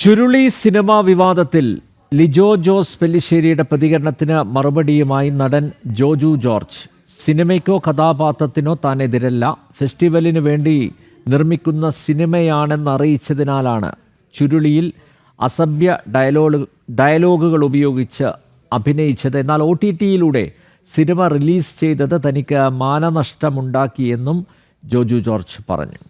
Churuli cinema വിവാദത്തിൽ ലിജോ ജോസ് പെല്ലിശ്ശേരിയുടെ പ്രതികരണത്തിന് മറുപടിയുമായി നടൻ ജോജു ജോർജ്. സിനിമയ്ക്കോ കഥാപാത്രത്തിനോ താൻ എതിരല്ല. ഫെസ്റ്റിവലിന് വേണ്ടി നിർമ്മിക്കുന്ന സിനിമയാണെന്ന് അറിയിച്ചതിനാലാണ് ചുരുളിയിൽ അസഭ്യ ഡയലോഗ് ഡയലോഗുകൾ ഉപയോഗിച്ച് അഭിനയിച്ചത്. എന്നാൽ ഒ ടി ടിയിലൂടെ സിനിമ റിലീസ് ചെയ്തത് തനിക്ക് മാനനഷ്ടമുണ്ടാക്കിയെന്നും ജോജു ജോർജ് പറഞ്ഞു.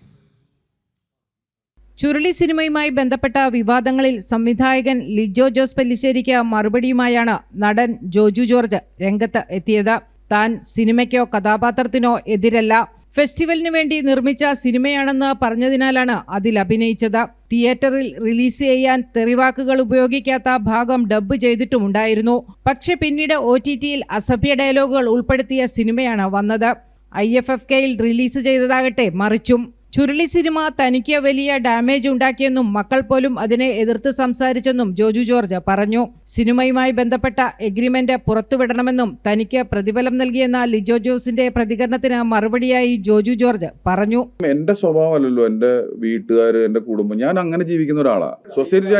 ചുരുളി സിനിമയുമായി ബന്ധപ്പെട്ട വിവാദങ്ങളിൽ സംവിധായകൻ ലിജോ ജോസ് പെല്ലിശ്ശേരിക്ക് മറുപടിയുമായാണ് നടൻ ജോജു ജോർജ് രംഗത്ത് എത്തിയത്. താൻ സിനിമയ്ക്കോ കഥാപാത്രത്തിനോ എതിരല്ല. ഫെസ്റ്റിവലിന് വേണ്ടി നിർമ്മിച്ച സിനിമയാണെന്ന് പറഞ്ഞതിനാലാണ് അതിൽ അഭിനയിച്ചത്. തിയേറ്ററിൽ റിലീസ് ചെയ്യാൻ തെറിവാക്കുകൾ ഉപയോഗിക്കാത്ത ഭാഗം ഡബ്ബ് ചെയ്തിട്ടുമുണ്ടായിരുന്നു. പക്ഷെ പിന്നീട് ഒ ടി ടിയിൽ അസഭ്യ ഡയലോഗുകൾ ഉൾപ്പെടുത്തിയ സിനിമയാണ് വന്നത്. ഐ എഫ് എഫ് കെയിൽ റിലീസ് ചെയ്തതാകട്ടെ മറിച്ചും. ചുരുളി സിനിമ തനിക്ക് വലിയ ഡാമേജ് ഉണ്ടാക്കിയെന്നും മക്കൾ പോലും അതിനെ എതിർത്ത് സംസാരിച്ചെന്നും ജോജു ജോർജ് പറഞ്ഞു. സിനിമയുമായി ബന്ധപ്പെട്ട എഗ്രിമെന്റ് പുറത്തുവിടണമെന്നും തനിക്ക് പ്രതിഫലം നൽകിയെന്ന ലിജോ ജോസിന്റെ പ്രതികരണത്തിന് മറുപടിയായി ജോജു ജോർജ് പറഞ്ഞു. എന്റെ സ്വഭാവമല്ലല്ലോ എന്റെ വീട്ടുകാർ എന്റെ കുടുംബം ഞാൻ അങ്ങനെ ജീവിക്കുന്ന ഒരാളാണ് സൊസൈറ്റി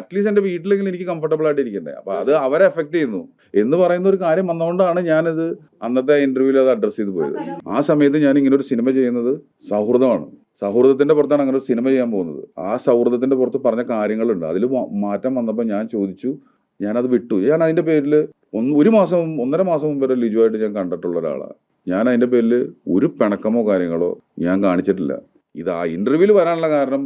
അറ്റ്ലീസ്റ്റ് എന്റെ വീട്ടിലെങ്കിലും എനിക്ക് കംഫർട്ടബിൾ ആയിട്ട് ഇരിക്കണ്ടേ. അപ്പൊ അത് അവരെ എഫക്ട് ചെയ്യുന്നു. എന്ന് പറയുന്ന ഒരു കാര്യം വന്നതുകൊണ്ടാണ് ഞാനത് അന്നത്തെ ഇന്റർവ്യൂവിൽ അത് അഡ്രസ് ചെയ്ത് പോയത്. ആ സമയത്ത് ഞാൻ ഇങ്ങനെ ഒരു സിനിമ ചെയ്യുന്നത് സൗഹൃദമാണ്. സൗഹൃദത്തിന്റെ പുറത്താണ് അങ്ങനെ ഒരു സിനിമ ചെയ്യാൻ പോകുന്നത്. ആ സൗഹൃദത്തിന്റെ പുറത്ത് പറഞ്ഞ കാര്യങ്ങളുണ്ട്. അതിൽ മാറ്റം വന്നപ്പോൾ ഞാൻ ചോദിച്ചു ഞാനത് വിട്ടു. ഞാൻ അതിന്റെ പേരിൽ ഒന്ന് ഒരു മാസം ഒന്നര മാസം മുമ്പ് വരെ ലിജുവായിട്ട് ഞാൻ കണ്ടിട്ടുള്ള ഒരാളാണ് ഞാൻ അതിന്റെ പേരിൽ ഒരു പിണക്കമോ കാര്യങ്ങളോ ഞാൻ കാണിച്ചിട്ടില്ല. ഇത് ആ ഇന്റർവ്യൂവിൽ വരാനുള്ള കാരണം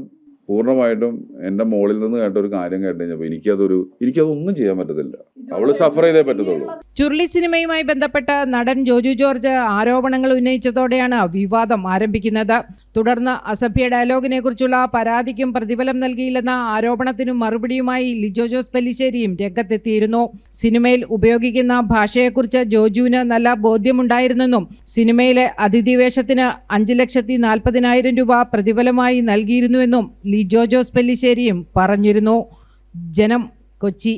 പൂർണമായിട്ടും എന്റെ മോളിൽ നിന്ന് കേട്ട ഒരു കാര്യം കേട്ട് കഴിഞ്ഞപ്പോൾ എനിക്കതൊരു എനിക്കതൊന്നും ചെയ്യാൻ പറ്റത്തില്ല. അവൾ സഫർ ചെയ്തേ പറ്റത്തുള്ളൂ. ചുരുളി സിനിമയുമായി ബന്ധപ്പെട്ട നടൻ ജോജു ജോർജ് ആരോപണങ്ങൾ ഉന്നയിച്ചതോടെയാണ് വിവാദം ആരംഭിക്കുന്നത്. തുടർന്ന് അസഭ്യ ഡയലോഗിനെ കുറിച്ചുള്ള പരാതിക്കും പ്രതിഫലം നൽകിയില്ലെന്ന ആരോപണത്തിനും മറുപടിയുമായി ലിജോ ജോസ് പെല്ലിശ്ശേരിയും രംഗത്തെത്തിയിരുന്നു. സിനിമയിൽ ഉപയോഗിക്കുന്ന ഭാഷയെക്കുറിച്ച് ജോജുവിന് നല്ല ബോധ്യമുണ്ടായിരുന്നെന്നും സിനിമയിലെ അതിഥിവേഷത്തിന് അഞ്ച് ലക്ഷത്തി നാൽപ്പതിനായിരം രൂപ പ്രതിഫലമായി നൽകിയിരുന്നുവെന്നും ലിജോ ജോസ് പെല്ലിശ്ശേരിയും പറഞ്ഞിരുന്നു. ജനം കൊച്ചി